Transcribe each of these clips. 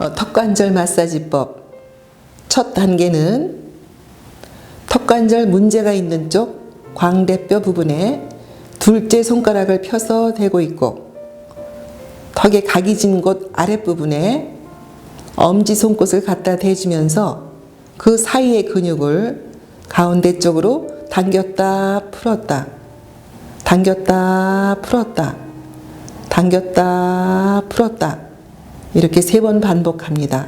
어, 턱관절 마사지법. 첫 단계는 턱관절 문제가 있는 쪽 광대뼈 부분에 둘째 손가락을 펴서 대고 있고 턱에 각이 진 곳 아랫부분에 엄지 손끝을 갖다 대주면서 그 사이의 근육을 가운데 쪽으로 당겼다 풀었다 당겼다 풀었다 당겼다 풀었다 이렇게 세 번 반복합니다.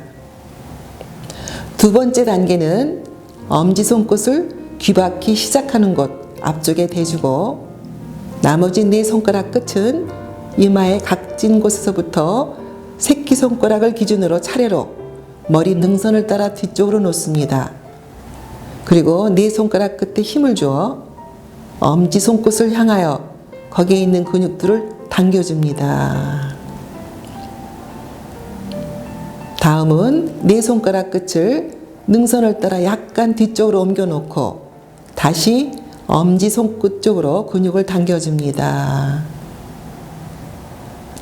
두 번째 단계는 엄지 손끝을 귀바퀴 시작하는 곳 앞쪽에 대주고 나머지 네 손가락 끝은 이마의 각진 곳에서부터 새끼 손가락을 기준으로 차례로 머리 능선을 따라 뒤쪽으로 놓습니다. 그리고 네 손가락 끝에 힘을 주어 엄지 손끝을 향하여 거기에 있는 근육들을 당겨줍니다. 다음은 네 손가락 끝을 능선을 따라 약간 뒤쪽으로 옮겨 놓고 다시 엄지 손끝 쪽으로 근육을 당겨줍니다.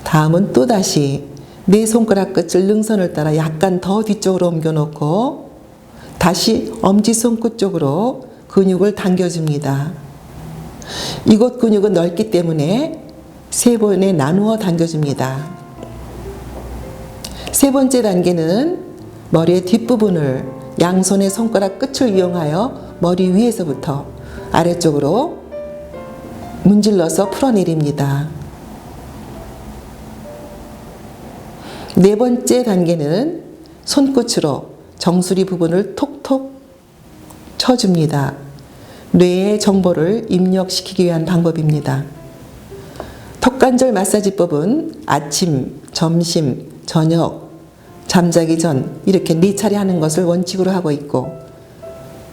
다음은 또 다시 네 손가락 끝을 능선을 따라 약간 더 뒤쪽으로 옮겨 놓고 다시 엄지 손끝 쪽으로 근육을 당겨줍니다. 이곳 근육은 넓기 때문에 세 번에 나누어 당겨줍니다. 세 번째 단계는 머리의 뒷부분을 양손의 손가락 끝을 이용하여 머리 위에서부터 아래쪽으로 문질러서 풀어내립니다. 네 번째 단계는 손끝으로 정수리 부분을 톡톡 쳐줍니다. 뇌의 정보를 입력시키기 위한 방법입니다. 턱관절 마사지법은 아침, 점심, 저녁, 잠자기 전 이렇게 네 차례 하는 것을 원칙으로 하고 있고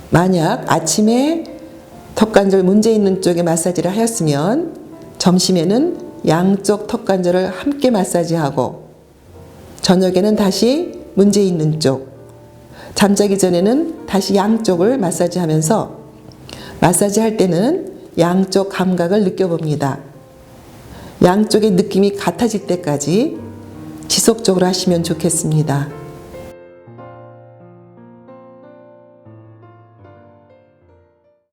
만약 아침에 턱관절 문제 있는 쪽에 마사지를 하였으면 점심에는 양쪽 턱관절을 함께 마사지하고 저녁에는 다시 문제 있는 쪽 잠자기 전에는 다시 양쪽을 마사지하면서 마사지 할 때는 양쪽 감각을 느껴봅니다. 양쪽의 느낌이 같아질 때까지 지속적으로 하시면 좋겠습니다.